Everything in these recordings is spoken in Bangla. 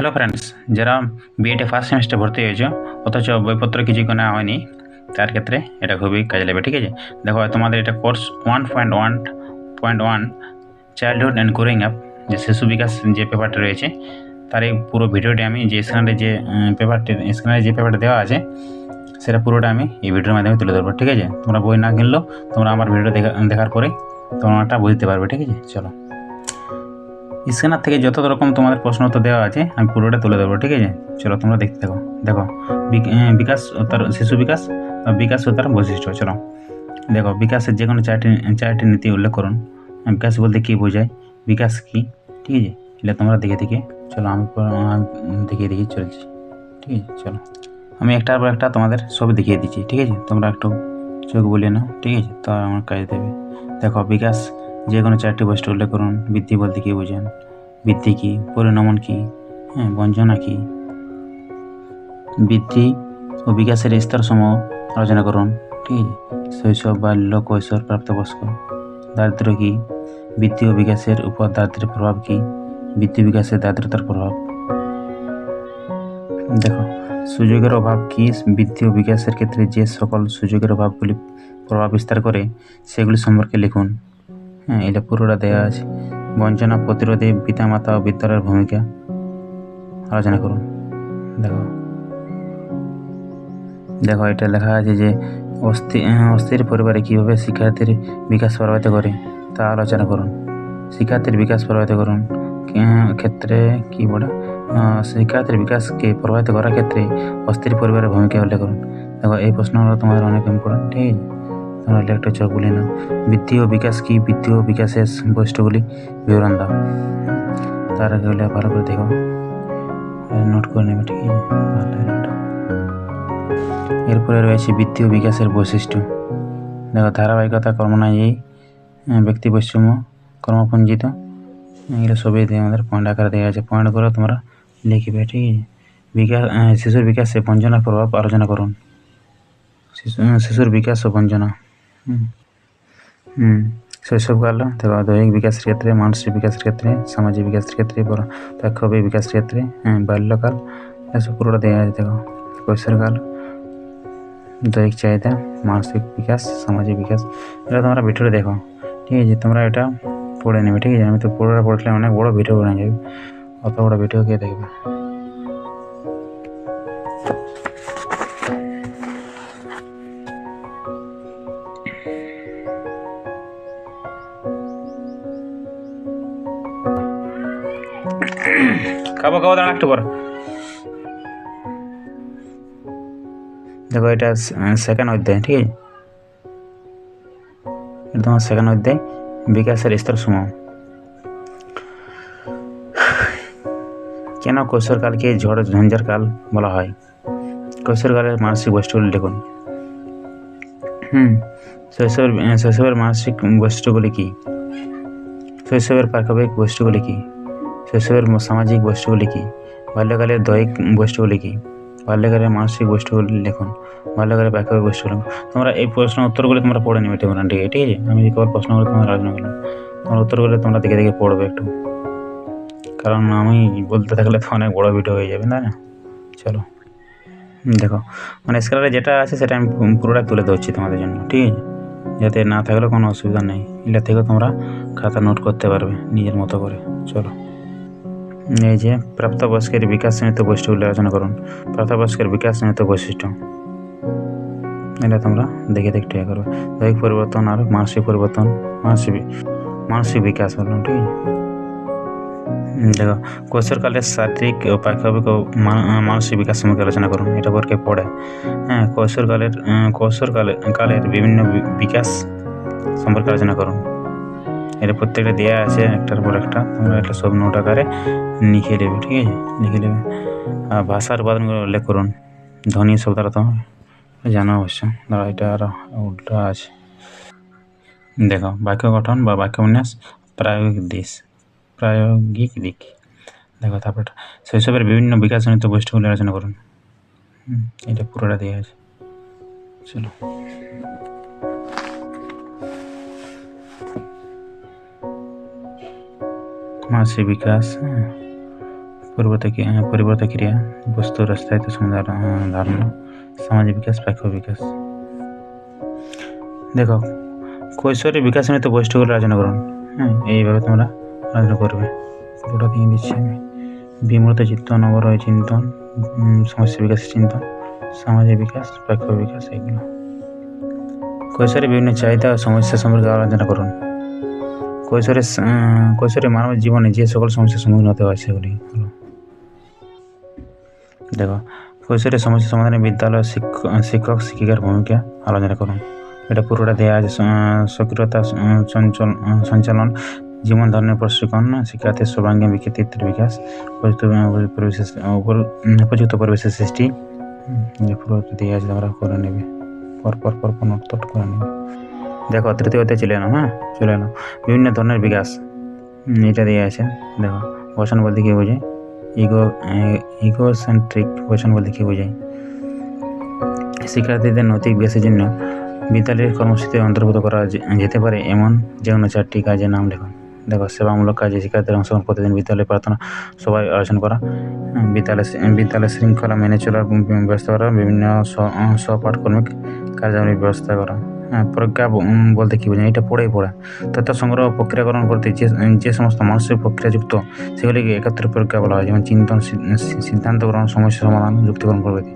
হ্যালো ফ্রেন্ডস যারা বিএডে ফার্স্ট সেমিস্টার ভর্তি হয়েছ, অথচ বইপত্র কিছু কেনা হয়নি, তার ক্ষেত্রে এটা খুবই কাজে লাগবে, ঠিক আছে? দেখো, তোমাদের এটা course one point one point one childhood and growing up যে শিশু বিকাশ যে পেপারটা রয়েছে, তার এই পুরো ভিডিওটি আমি যে স্ক্রিনে যে পেপারটি স্ক্রিনে যে পেপারটা দেওয়া আছে, সেটা পুরোটা আমি এই ভিডিওর মাধ্যমে তুলে ধরবো, ঠিক আছে? তোমরা বই না কিনলেও তোমরা আমার ভিডিও দেখা, দেখার পরেই তোমরা বুঝতে পারবে, ঠিক আছে? চলো। স্ক্যানার থেকে যত রকম তোমাদের প্রশ্ন উত্তর দেওয়া আছে, আমি পুরোটা তুলে দেবো ঠিক আছে? চলো, তোমরা দেখতে থাকো। দেখো, বিক- বিকাশ ও তার শিশু বিকাশ বিকাশ ও তার বৈশিষ্ট্য, চলো। দেখো, বিকাশের যে কোনো চারটি চারটি নীতি উল্লেখ করুন। বিকাশ বলতে কী বোঝায়? বিকাশ কী? ঠিক আছে? এটা তোমরা দেখে দেখে, চলো, আমি দেখিয়ে দেখিয়ে চলছি। ঠিক আছে, চলো। আমি একটার পর একটা তোমাদের সব দেখিয়ে দিচ্ছি, ঠিক আছে? তোমরা একটু চোখ বলিয়ে নাও, ঠিক আছে? তো আমার কাজ দেবে। দেখো, বিকাশ যে কোনো চারটি বৈশিষ্ট্য উল্লেখ করুন। বৃদ্ধি বলতে কী বোঝেন? বৃদ্ধি কী? পরিণমন কী? হ্যাঁ বঞ্চনা কী? বৃদ্ধি ও বিকাশের স্তরসমূহ আলোচনা করুন। ঠিক আছে শৈশব বাল্য কৈশোর প্রাপ্তবয়স্ক। দারিদ্র্য কী? বৃদ্ধি ও বিকাশের উপর দারিদ্র্যের প্রভাব কী? বৃদ্ধি বিকাশের দারিদ্রতার প্রভাব। দেখো, সুযোগের অভাব কী? বৃদ্ধি ও বিকাশের ক্ষেত্রে যে সকল সুযোগের অভাবগুলি প্রভাব বিস্তার করে, সেগুলি সম্পর্কে লিখুন। হ্যাঁ এটা পুরোটা দেওয়া আছে। বঞ্চনা, প্রতিরোধে, পিতামাতা ও বিদ্যালয়ের ভূমিকা। আলোচনা করুন। দেখো। দেখো, এটা লেখা আছে যে অস্থির অস্থির পরিবারে কীভাবে শিক্ষার্থীর বিকাশ প্রভাবিত করে, তা আলোচনা করুন। শিক্ষার্থীর বিকাশ প্রভাবিত করুন। ক্ষেত্রে কী বলে? শিক্ষার্থীর বিকাশকে প্রভাবিত করার ক্ষেত্রে অস্থির পরিবারের ভূমিকা উল্লেখ করুন। দেখো, এই প্রশ্নগুলো তোমাদের অনেক ইম্পর্টেন্ট ঠিক আছে? এটা একটু চোখ বলে নাও। বৃদ্ধি ও বিকাশ কি? বৃদ্ধি ও বিকাশের বৈশিষ্ট্যগুলি বিবরণ দাও। তার আগে হলে ভালো করে দেখো। নোট করে নেবে, ঠিক। এরপরে রয়েছে বৃদ্ধি ও বিকাশের বৈশিষ্ট্য। দেখো, ধারাবাহিকতা কর্মনায়ী ব্যক্তি বৈষম্য, কর্মপঞ্জিত, এগুলো সবই দিয়ে আমাদের পয়েন্ট আকারে দেওয়া আছে। পয়েন্টগুলো তোমরা লিখবে, ঠিক আছে? বিকাশ শিশুর বিকাশে বঞ্চনার প্রভাব আলোচনা করুন। শিশু শিশুর বিকাশ ও বঞ্চনা। শৈশবকাল দেখো দৈহিক বিকাশের ক্ষেত্রে মানসিক বিকাশের ক্ষেত্রে সামাজিক বিকাশের ক্ষেত্রে তাক্ষবিক বিকাশের ক্ষেত্রে হ্যাঁ বাল্যকাল এসব পুরোটা দেওয়া আছে দেখো কৈশোরকাল দৈহিক চাহিদা মানসিক বিকাশ সামাজিক বিকাশ এটা তোমরা ভিডিওটা দেখো ঠিক আছে তোমরা এটা পড়ে নেবে ঠিক আছে আমি তো পুরোটা পড়লে অনেক বড় ভিডিও বানিয়ে যাবে অত বড় ভিডিও কে দেখবে খাব খাব, দাঁড়া, একটু পর। দেখো, এটা সেকেন্ড অধ্যায়, ঠিক আছে? এটা তোমার সেকেন্ড অধ্যায়, বিকাশের স্তর সমূহ। কেন কৈশোরকালকে ঝড়, ঝঞ্ঝার কাল বলা হয়? কৈশোরকালের মানসিক বৈশিষ্ট্যগুলি লিখুন হুম, শৈশবের শৈশবের মানসিক বৈশিষ্ট্যগুলি কী? শৈশবের পার্কবিক বৈশিষ্ট্যগুলি কী? শৈশবের সামাজিক বৈশিষ্ট্যগুলি কী? বাল্যকালের দৈহিক বৈশিষ্ট্যগুলি কী? বাল্যকালের মানসিক বৈশিষ্ট্যগুলি লিখুন। বাল্যকালের পার্কবিক বৈশিষ্ট্য তোমরা এই প্রশ্ন উত্তরগুলি তোমরা পড়ে নেবে ঠিক আছে? ঠিক আছে? আমি যে কেবল প্রশ্নগুলো তোমরা আলোচনা করলাম, তোমার উত্তরগুলো তোমরা দেখে দেখে পড়বে একটু। কারণ আমি বলতে থাকলে তো অনেক বড় ভিডিও হয়ে যাবে, তাই না? চলো। দেখো। মানে স্কেলারে যেটা আছে সেটা আমি পুরোটা তুলে ধরছি তোমাদের জন্য, ঠিক আছে? যাতে না থাকলে কোনো অসুবিধা নেই। এটা থেকেও তোমরা খাতা নোট করতে পারবে নিজের মতো করে। চলো। এই যে প্রাপ্তবয়স্কের বিকাশ সীমিত বৈশিষ্ট্যগুলি আলোচনা করুন। প্রাপ্তবয়স্কের বিকাশ সীমিত বৈশিষ্ট্য। এটা তোমরা দেখে দেখে ট্রাই করবে। দৈহিক পরিবর্তন আর মানসিক পরিবর্তন মানসিক মানসিক বিকাশ বললাম ঠিক হুম, দেখো কৈশোরকালের শারীরিক ও পার্থবিক ও মানসিক বিকাশ সম্পর্কে আলোচনা করুন। এটা পরকে পড়ে। হ্যাঁ কৈশোরকালের আহ, কৈশোরকালে কালের বিভিন্ন বিকাশ সম্পর্কে আলোচনা করুন। এটা প্রত্যেকটা দেওয়া আছে, একটার পর একটা। তোমরা এটা সব নোট আকারে লিখে নেবে ঠিক আছে? লিখে নেবে আর ভাষার উপাদানগুলো উল্লেখ করুন। ধ্বনি শব্দটা তো জানো অবশ্য। দাঁড়া এটা আরও উল্টা আছে। দেখো, বাক্য গঠন বা বাক্য বিন্যাস প্রায়োগিক দিশ, প্রায়োগিক দিক। দেখো, তারপর শৈশবের বিভিন্ন বিকাশজনিত বৈশিষ্ট্যগুলি আলোচনা করুন। এটা পুরোটা দেওয়া আছে। চলো। মানসিক বিকাশ হ্যাঁ। পরিবর্তক পরিবর্তক ক্রিয়া বস্তুর স্থায়িত্ব সমাধান ধারণা, সামাজিক বিকাশ প্রাক্ষ বিকাশ। দেখো, কৈশোরের বিকাশজনিত বৈশিষ্ট্যগুলো আলোচনা করুন হ্যাঁ এইভাবে তোমরা আলোচনা করবে। পুরোটা দিয়ে দিচ্ছি আমি। বিমূর্ত চিন্তন অবরয় চিন্তন সমস্যা বিকাশ, চিন্তন, সামাজিক বিকাশ প্রাক্ষ বিকাশ, এগুলো। কৈশোরে বিভিন্ন চাহিদা ও সমস্যা সম্পর্কে আলোচনা করুন। কৈশোরে কৈশোরে মানব জীবনে যে সকল সমস্যার সম্মুখীন হতে হয় সেগুলি হলো। দেখো, কৈশোরের সমস্যা সমাধানে বিদ্যালয় শিক্ষক শিক্ষক, শিক্ষিকার ভূমিকা আলোচনা করুন। এটা পুরোটা দেওয়া আছে সক্রিয়তা সঞ্চল সঞ্চালন, জীবন ধরনের প্রশিক্ষণ শিক্ষার্থীর সর্বাঙ্গীন কৃতিত্বের বিকাশ উপযুক্ত পরিবেশের উপযুক্ত পরিবেশের সৃষ্টি। পুরোটা দেওয়া আছে, তোমরা করে নেবে। পর পর পর পর নোট করে নেবে। দেখো, তৃতীয়তে চলে এলাম হ্যাঁ? চলে এলাম বিভিন্ন ধরনের বিকাশ এটা দিয়ে আছে। দেখো বচন বলতে কী বোঝায়? ইগো ইগোসেন্ট্রিক বচন বলতে কী বোঝায়? শিক্ষার্থীদের নৈতিক বিকাশের জন্য বিদ্যালয়ের কর্মসূচিতে অন্তর্ভুক্ত করা যেতে পারে এমন যে কোনো চারটি কাজের নাম লেখুন দেখো, সেবামূলক কাজে শিক্ষার্থীদের অংশগ্রহণ প্রতিদিন বিদ্যালয়ে প্রার্থনা সবাই আলোচনা করা বিদ্যালয় বিদ্যালয় শৃঙ্খলা মেনে চলার ব্যবস্থা করা, বিভিন্ন সহপাঠকর্মিক কার্যাবলীর ব্যবস্থা করা। প্রজ্ঞা বলতে কী বোঝায়, এটা পড়েই পড়া। তথ্য সংগ্রহ প্রক্রিয়াকরণ করতে যে যে সমস্ত মানসিক প্রক্রিয়াযুক্ত সেগুলিকে একত্রে প্রক্রিয়া বলা হয়, যেমন চিন্তন সিদ্ধান্ত গ্রহণ, সমস্যা সমাধান, যুক্তিকরণ প্রভৃতি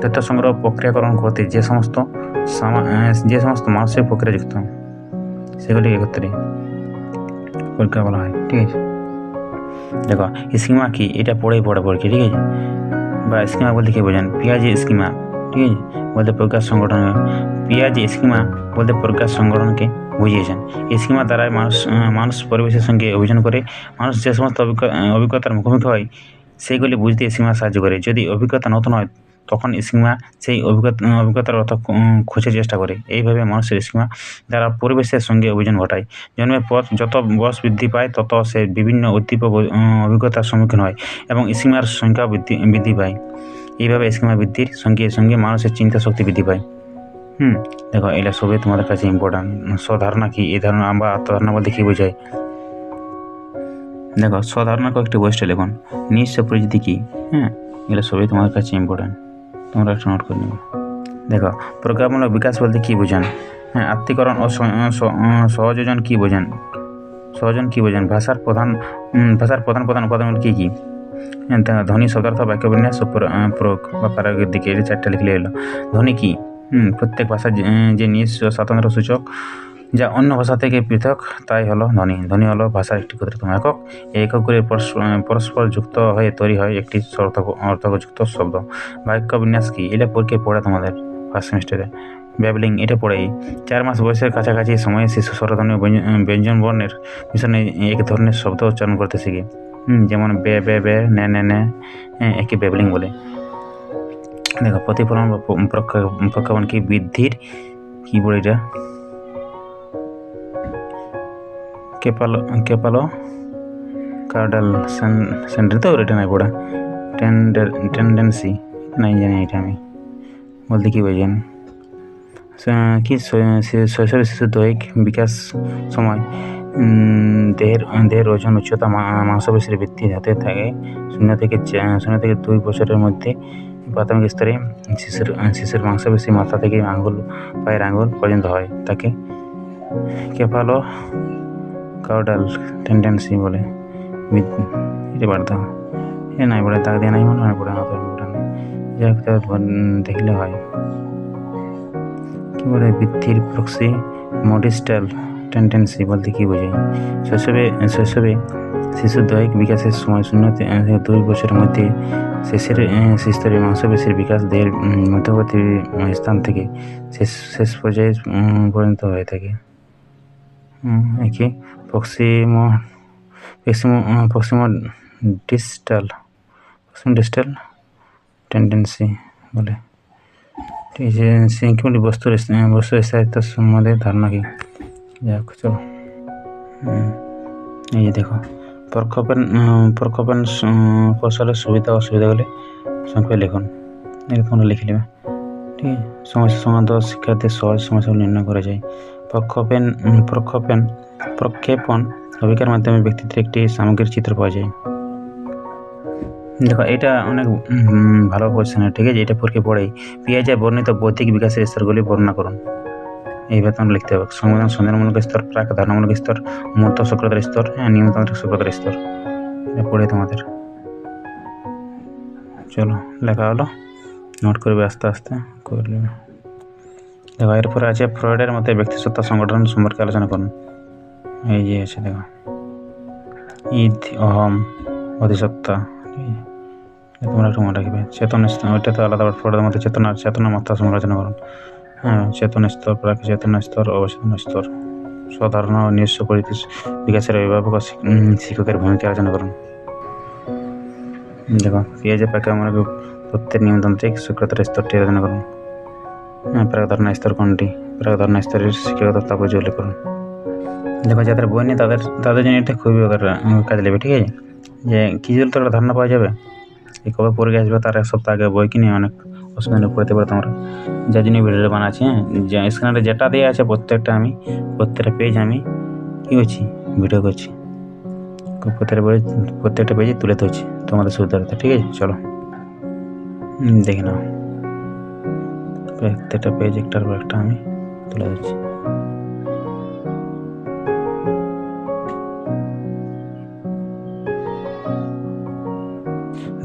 তথ্য সংগ্রহ প্রক্রিয়াকরণ করতে যে সমস্ত সামা- যে সমস্ত মানসিক প্রক্রিয়াযুক্ত সেগুলিকে একত্রে পরীক্ষা বলা হয়, ঠিক আছে? দেখো, স্কিমা কি, এটা পড়েই পড়ে পড়ে ঠিক আছে? বা স্কিমা বলতে কী বোঝেন? পেঁয়াজি স্কিমা, ঠিক আছে? বলতে প্রকাশ সংগঠন পেঁয়াজি স্কিমা বলতে প্রকাশ সংগঠনকে বুঝিয়েছেন স্কিমা দ্বারাই মানুষ মানুষ পরিবেশের সঙ্গে অভিযান করে মানুষ যে সমস্ত অভিজ্ঞ- অভিজ্ঞতার মুখোমুখি হয় সেইগুলি বুঝতে স্কিমা সাহায্য করে যদি অভিজ্ঞতা নতুন হয় তখন স্কিমা সেই অভিজ্ঞতা অভিজ্ঞতার অর্থ খোঁজার চেষ্টা করে। এইভাবে মানুষের স্কিমা দ্বারা পরিবেশের সঙ্গে অভিযান ঘটায়। জন্মের পর যত বয়স বৃদ্ধি পায়, তত সে বিভিন্ন উদ্দীপক, অভিজ্ঞতার সম্মুখীন হয় এবং স্কিমার সংখ্যা বৃদ্ধি বৃদ্ধি পায়। এইভাবে স্কিমা বৃদ্ধির সঙ্গে সঙ্গে মানুষের চিন্তা শক্তি বৃদ্ধি পায়। হুম, দেখো, এটা সবই তোমাদের কাছে ইম্পর্ট্যান্ট স্বধারণা কি? এই ধারণা আমরা আত্মধারণা বলতে কী বোঝায়? দেখো স্বধারণা কয়েকটি বৈশিষ্ট্য লিখুন নিঃস্ব পরিচিতি কী? হ্যাঁ এগুলো সবই তোমাদের কাছে ইম্পর্ট্যান্ট তোমরা একটু নোট করে নেবে দেখো প্রজ্ঞামূলক বিকাশ বলতে কী বোঝান হ্যাঁ আত্মীকরণ ও সহযোজন কী বোঝান সহজন কী বোঝান ভাষার প্রধান ভাষার প্রধান প্রধান উপাদানগুলো কী কী? ধ্বনি শব্দার্থ বাক্য বিন্যাস প্রয়োগ বা পারাগের দিকে এই চারটা লিখলে এলো ধ্বনি কী প্রত্যেক ভাষার যে নিজস্ব স্বাতন্ত্র সূচক যা অন্য ভাষা থেকে পৃথক তাই হলো ধ্বনি ধ্বনি হলো ভাষার একটি ক্ষুদ্রতম একক এই এককগুলি পরস্পর যুক্ত হয়ে তৈরি হয় একটি অর্থ- অর্থযুক্ত শব্দ বাক্য বিন্যাস কি এটা পরীক্ষায় পড়ে তোমাদের ফার্স্ট সেমিস্টারে ব্যাবলিং এটা পড়েই চার মাস বয়সের কাছাকাছি সময়ে শিশু স্বরধ্বনি ব্যঞ্জন- বর্ণের মিশনে এক ধরনের শব্দ উচ্চারণ করতে শিখে যেমন বে বে বে, নে নে নে একে ব্যাবলিং বলে। দেখো, প্রতিফলন বা প্রক্ষেপণ কি বৃদ্ধির? কি বলে এটা? কেপালো কেপালো, কার্ডাল সেন্টার তো এটা নাই পড়া টেন্ডেন্সি, নাই জানি এটা আমি। বলতে কি বোঝেন? কি শৈশবে শিশু দৈহিক বিকাশ সময়। দেহের দেহের ওজন উচ্চতা মাংসপেশির বৃদ্ধি হতে থাকে, শূন্য থেকে শূন্য থেকে দুই বছরের মধ্যে প্রাথমিক স্তরে শিশুর শিশুর মাংসপেশি মাথা থেকে আঙ্গুল পায়ের আঙ্গুল পর্যন্ত হয় তাকে কেফালো কাউডাল টেন্ডেন্সি বলে এটা এ নাই পড়ে তাক দিয়ে নাই মনে হয় পড়ে না যাই হোক দেখলে হয়। কী বলে, বৃদ্ধির প্রক্সি মডিস্টাল টেন্ডেন্সি বলতে কী বোঝায়? শৈশবে শৈশবে শিশুর দৈহিক বিকাশের সময় শূন্য থেকে দুই বছরের মধ্যে শেষের আহ, স্তরের মাংসপেশির বিকাশ দেহের উম, মধ্যবর্তী উম, স্থান থেকে শেষ শেষ পর্যায়ে উম, পর্যন্ত হয়ে থাকে। হুম, একে proximo proximo proximo distal proximo distal tendency বলে। ঠিক আছে সিঙ্কিমলি বস্তুর স্থায়ী- বস্তুর স্থায়িত্ব সম্বন্ধে ধারণা কি? যাই চলো। এই যে দেখো প্রক্ষেপণ প্রক্ষেপণ কৌশলের সুবিধা অসুবিধাগুলি সংক্ষেপে লিখুন। এটা তোমরা লিখে নেবে। ঠিক আছে? সমস্যা সংক্রান্ত শিক্ষার্থীর সহজ সমস্যাগুলো নির্ণয় করা যায়। প্রক্ষেপণ প্রক্ষেপণ প্রক্ষেপণ অভিজ্ঞার মাধ্যমে ব্যক্তিত্বের একটি সামগ্রিক চিত্র পাওয়া যায়। দেখো এটা অনেক ভালো কোয়েশ্চেন ঠিক আছে? এটা পড়ে। পেঁয়াজের বর্ণিত বৌদ্ধিক বিকাশের স্তরগুলি বর্ণনা করুন। এইভাবে তোমার লিখতে হবে। সংবিধান সন্ধানমূলক স্তর, প্রাক ধারণামূলক স্তর, মূর্ত সক্রিয়তার স্তর হ্যাঁ নিয়মতান্ত্রিক সক্রিয়তার স্তর। এটা পড়ে তোমাদের। চলো, লেখা হলো। নোট করবে আস্তে আস্তে করলে দেখো, এরপরে আছে ফ্রয়েডের মতে ব্যক্তিসত্তা সংগঠন সম্পর্কে আলোচনা করুন। এই যে আছে, দেখো। ঈদ, অহম অধিসত্তা তোমরা একটু মনে রাখবে। চেতন ওইটা তো আলাদা ফ্রয়েডের মধ্যে চেতনা চেতনা মাত্রা সম্পর্কে আলোচনা করুন। হ্যাঁ চেতন স্তর প্রাক চেতন স্তর, অবচেতন স্তর। স্বধারণা ও নিজস্ব পরিবেশ বিকাশের অভিভাবক শিক্ষকের ভূমিকা আলোচনা করুন। দেখো, পেঁয়াজের পাকে আমরা প্রত্যেক নিয়মতান্ত্রিক স্বীকৃতার স্তরটি আলোচনা করুন। হ্যাঁ প্রাকধারণা স্তর কোনটি? প্রাকধারণা স্তরের শিক্ষাগত তাৎপর্য উল্লেখ করুন। দেখো, যাদের বই নেই, তাদের তাদের জন্য এটা খুবই কাজে লাগবে ঠিক আছে? যে, কী জন্য তো একটা ধারণা পাওয়া যাবে? কবে পরীক্ষা আসবে, তার এক সপ্তাহ আগে বই কিনে অনেক অসুবিধা করতে পারো তোমরা যার জন্য ভিডিওটা বানাচ্ছি হ্যাঁ স্ক্রিনে যেটা দেওয়া আছে প্রত্যেকটা আমি প্রত্যেকটা পেজ আমি কী করছি ভিডিও করছি প্রত্যেকটা পেজ প্রত্যেকটা পেজে তুলে ধরছি তোমাদের সুবিধার্থে ঠিক আছে চলো দেখে নাও প্রত্যেকটা পেজ একটার পর একটা আমি তুলে দিচ্ছি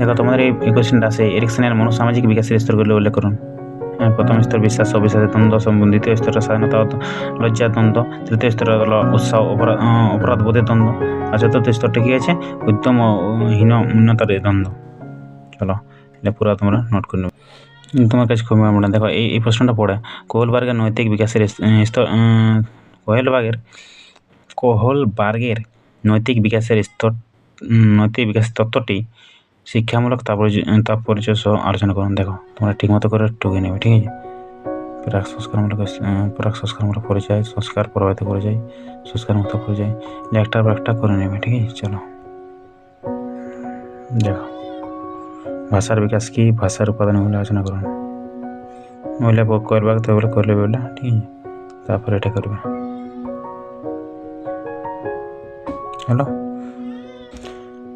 দেখো, তোমাদের এই কোশ্চেনটা আছে এরিকসনের মনোসামাজিক বিকাশের স্তরগুলো উল্লেখ করুন। হ্যাঁ প্রথম স্তর বিশ্বাস, অবিশ্বাসের দ্বন্দ্ব দ্বিতীয় স্তরটা স্বাধীনতা ও লজ্জার দ্বন্দ্ব, তৃতীয় স্তর হলো উৎসাহ, অপরাধ বোধের দ্বন্দ্ব, আর চতুর্থ স্তরটা কি আছে? ও হীন উন্নতার দ্বন্দ্ব। চলো, এটা পুরো তোমরা নোট করে নেবে। তোমার কাছে খুবই মনে দেখো, এই এই প্রশ্নটা পড়ে, কোহলবার্গের নৈতিক বিকাশের স্তর কোহেলবার্গের, কোহলবার্গের নৈতিক বিকাশের স্তর নৈতিক বিকাশ তত্ত্বটি শিক্ষামূলক তাৎপর্য সহ আলোচনা করুন। দেখো, তোমরা ঠিকমতো করে টুকে নেবে, ঠিক আছে? প্রাক সংস্কারমূলক প্রাক সংস্কারমূলক পরিচয়, সংস্কার প্রভাবিত পরিচয়, সংস্কারমুক্ত পরিচয় এটা একটার পর একটা করে নেবে, ঠিক আছে? চলো। দেখো, ভাষার বিকাশ কি? ভাষার উপাদানগুলো আলোচনা করুন। মহিলা করবা, তো বলে করলে বলে, ঠিক আছে? তারপরে এটা করবে। হ্যালো?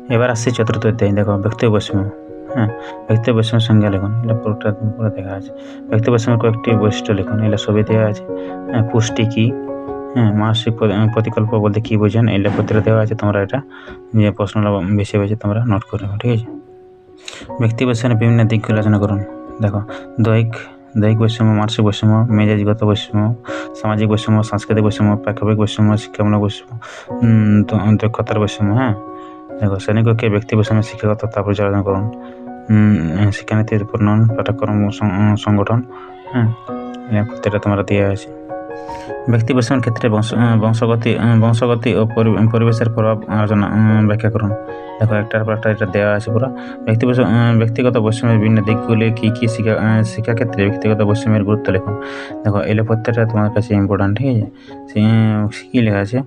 এবার আসছি চতুর্থ অধ্যায়। দেখো, ব্যক্তি বৈষম্য হ্যাঁ? ব্যক্তি বৈষম্য সংজ্ঞা লিখুন। এটা পুরোটা পুরো দেখা আছে। ব্যক্তি বৈষম্যের কয়েকটি বৈশিষ্ট্য লিখুন। এটা সবই দেওয়া আছে। হ্যাঁ পুষ্টি কী? হ্যাঁ মানসিক প্রতিকল্প বলতে কী বোঝেন? এই লেখপত্রে দেওয়া আছে। তোমরা এটা যে প্রশ্নটা বেশি বেশি তোমরা নোট করে নেবে, ঠিক আছে? ব্যক্তি বৈষম্যের বিভিন্ন দিকগুলো আলোচনা করুন। দেখো, দৈহিক দৈহিক বৈষম্য, মানসিক বৈষম্য, মেজাজগত বৈষম্য, সামাজিক বৈষম্য, সাংস্কৃতিক বৈষম্য প্রেক্ষাপট বৈষম্য, শিক্ষামূলক বৈষম্য দক্ষতার বৈষম্য হ্যাঁ? দেখো শ্রেণীকক্ষে ব্যক্তি বৈষম্য শিক্ষাগত তা আলোচনা করুন। উম, শিক্ষানীতির প্রণয়ন পাঠ্যক্রম সংগঠন। হ্যাঁ প্রত্যেকটা তোমরা দেওয়া আছে ব্যক্তি বৈষম্যের ক্ষেত্রে বংশ বংশগতি বংশগতি ও পরিবেশের প্রভাব আলোচনা ব্যাখ্যা করুন। দেখো একটার পর একটা এটা দেওয়া আছে পুরো। ব্যক্তি ব্যক্তিগত বৈষম্যের বিভিন্ন দিকগুলি কী কী শিক্ষা শিক্ষাক্ষেত্রে ব্যক্তিগত বৈষম্যের গুরুত্ব লিখুন। দেখো এলে প্রত্যেকটা তোমার কাছে ইম্পর্ট্যান্ট ঠিক আছে? কী লেখা আছে?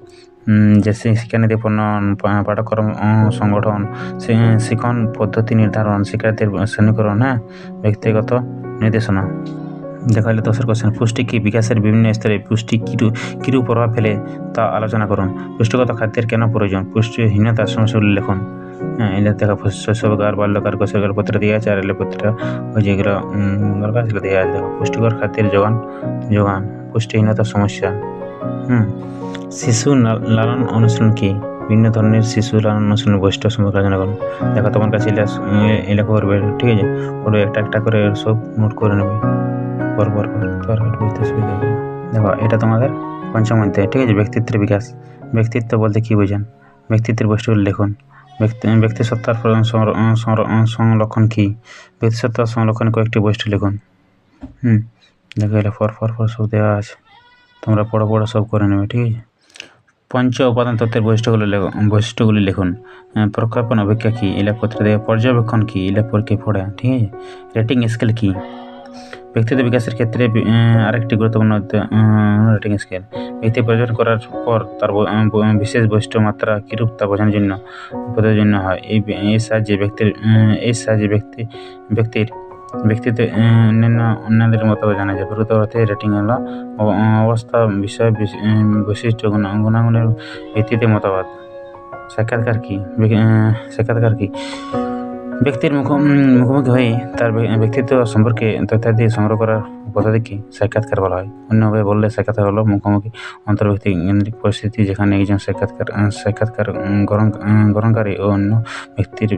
যে শিক্ষানীতি প্রণয়ন পা- পাঠ্যক্রম সংগঠন শিক্ষণ পদ্ধতি নির্ধারণ, শিক্ষার্থীর শ্রেণীকরণ হ্যাঁ? ব্যক্তিগত নির্দেশনা। দেখা হলে দশের কোশ্চেন পুষ্টি কি? বিকাশের বিভিন্ন স্তরে পুষ্টি কিরু কিরু প্রভাব ফেলে তা আলোচনা করুন। পুষ্টিগত খাদ্যের কেন প্রয়োজন? পুষ্টিহীনতার সমস্যাগুলি লিখুন হ্যাঁ এলে দেখা শৈশবকার বাল্যকার কৈশোরকার পত্র দেওয়া আছে, আর এলে পত্রটা ওই যেগুলো দরকার সেগুলো দেওয়া আছে। পুষ্টিকর খাদ্যের যোগান যোগান, পুষ্টিহীনতার সমস্যা। হুম। শিশু লালন অনুশীলন কি? বিভিন্ন ধরনের শিশু লালন অনুশীলন বৈশিষ্ট্য সম্পর্কে আলোচনা করুন দেখো তোমার কাছে এলে এলে করবে ঠিক আছে? ওটা একটা একটা করে সব নোট করে নেবে। পর পর পর বুঝতে সুবিধা হবে। দেখো এটা তোমাদের পঞ্চম অধ্যায় ঠিক আছে? ব্যক্তিত্বের বিকাশ। ব্যক্তিত্ব বলতে কী বোঝেন ব্যক্তিত্বের বৈশিষ্ট্য লিখুন। ব্যক্তি ব্যক্তি সত্তার প্রধান সংর- আহ, সংর- আহ, সংরক্ষণ কী? ব্যক্তি সত্তার সংরক্ষণ কয়েকটি বৈশিষ্ট্য লিখুন। হুম দেখো এটা পর পর পর সব দেওয়া আছে। তোমরা পড়ো পড়ো সব করে নেবে ঠিক আছে? পঞ্চ উপাদান তত্ত্বের বৈশিষ্ট্যগুলো বৈশিষ্ট্যগুলি লিখুন। প্রক্ষেপণ অপেক্ষা কী? এলা পত্র দেয় পর্যবেক্ষণ কী? এলা পরীক্ষায় পড়ে, ঠিক আছে? রেটিং স্কেল কী? ব্যক্তিত্ব বিকাশের ক্ষেত্রে আরেকটি গুরুত্বপূর্ণ রেটিং স্কেল ব্যক্তি পর্যবেক্ষণ করার পর তার বিশেষ বৈশিষ্ট্য মাত্রা কীরূপ তা বোঝানোর জন্য জন্য হয়। এই সাহায্যে ব্যক্তির এই সাহায্যে ব্যক্তি ব্যক্তির ব্যক্তিত্ব অন্যান্য, অন্যদের মতো জানা যায়। প্রকৃত অর্থে রেটিং হলো অবস্থা বিষয় বিশ- বৈশিষ্ট্য গুণ- গুণাগুণের ভিত্তিতে মতবাদ। সাক্ষাৎকার কি? সাক্ষাৎকার কি? ব্যক্তির মুখ মুখোমুখি হয়ে তার ব্যক্তিত্ব সম্পর্কে তথ্যাদি সংগ্রহ করার পদ্ধতিকে সাক্ষাৎকার বলা হয়। অন্যভাবে বললে সাক্ষাৎকার হলো মুখোমুখি অন্তর্ভুক্তি কেন্দ্রিক পরিস্থিতি যেখানে একজন সাক্ষাৎকার সাক্ষাৎকার গ্রহণ গ্রহণকারী ও অন্য ব্যক্তির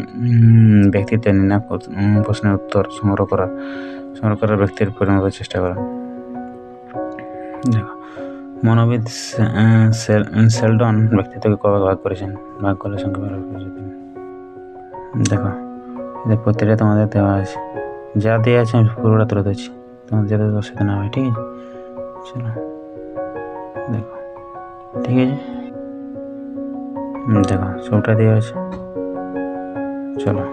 ব্যক্তিত্বের উম, প্রশ্নের উত্তর সংগ্রহ করা সংগ্রহ করার ব্যক্তির পরিণত চেষ্টা করা। দেখো মনোবিদ সেলডন ব্যক্তিত্বকে কবে ভাগ করেছেন? ভাগ করলে ভাগ দেখো এদের প্রত্যেকটা তোমাদের দেওয়া আছে। যা দেওয়া আছে আমি পুরোটা তুলে দিচ্ছি তোমাদের যাতে অসুবিধা না হয়, ঠিক আছে? চলো। দেখো। ঠিক আছে? দেখো, সবটা দেওয়া আছে। চলো।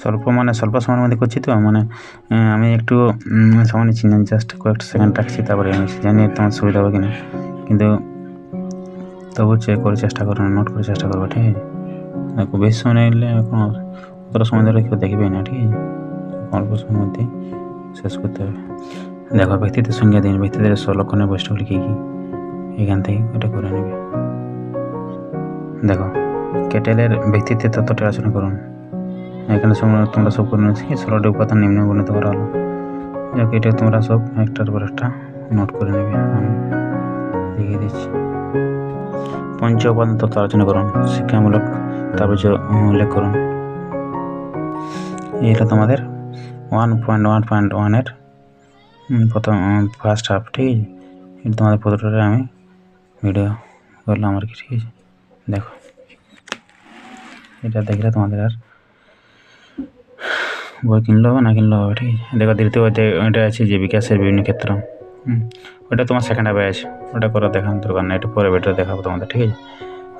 স্বল্প মানে স্বল্প সময়ের মধ্যে করছি তো মানে আমি একটু সময় নিচ্ছি না জাস্ট কয়েকটা সেকেন্ড রাখছি, তারপরে আমি জানি তোমার সুবিধা হবে কিনা। কিন্তু তবু চেক করে চেষ্টা করো নোট করে চেষ্টা করব ঠিক আছে? দেখো বেশি সময় নিলে কোনো অতটা সময় ধরে কেউ দেখবেই না, ঠিক আছে? অল্প সময়ের মধ্যে শেষ করতে হবে। দেখো ব্যক্তিত্বের সংজ্ঞা দিন ব্যক্তিত্বের স্বলক্ষণের বৈশিষ্ট্যগুলি কী কী? এখান থেকে ওটা করে নেবে। দেখো কেটেলের ব্যক্তিত্বের তত্ত্বটি আলোচনা করুন। এখানে সব তোমরা সব করে নিচ্ছি ষোলোটি উপাদান নিম্ন বর্ণিত করা হলো। যাক, এটা তোমরা সব একটার পর একটা নোট করে নেবে। আমি দেখিয়ে দিচ্ছি। পঞ্চ উপাদান আলোচনা করুন। শিক্ষামূলক তারপর উল্লেখ করুন। এটা তোমাদের ওয়ান পয়েন্ট ওয়ান পয়েন্ট ওয়ানের প্রথম ফার্স্ট হাফ ঠিক আছে? এটা তোমাদের প্রতিটা আমি ভিডিও করলাম আর কি, ঠিক আছে? দেখো। এটা দেখলে তোমাদের আর বই কিনলেও হবে, না কিনলেও হবে, ঠিক আছে? দেখো, দ্বিতীয় ওইটা আছে যে বিকাশের বিভিন্ন ক্ষেত্র। হুম ওটা তোমার সেকেন্ড হাফে আছে। ওটা করা, দেখানোর দরকার না এটা পরে ভিডিও দেখাবো তোমাদের, ঠিক আছে?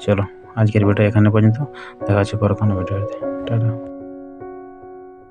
চলো। আজকের ভিডিও এখানে পর্যন্ত। দেখা হচ্ছে পরে কোনো ভিডিওতে টাটা।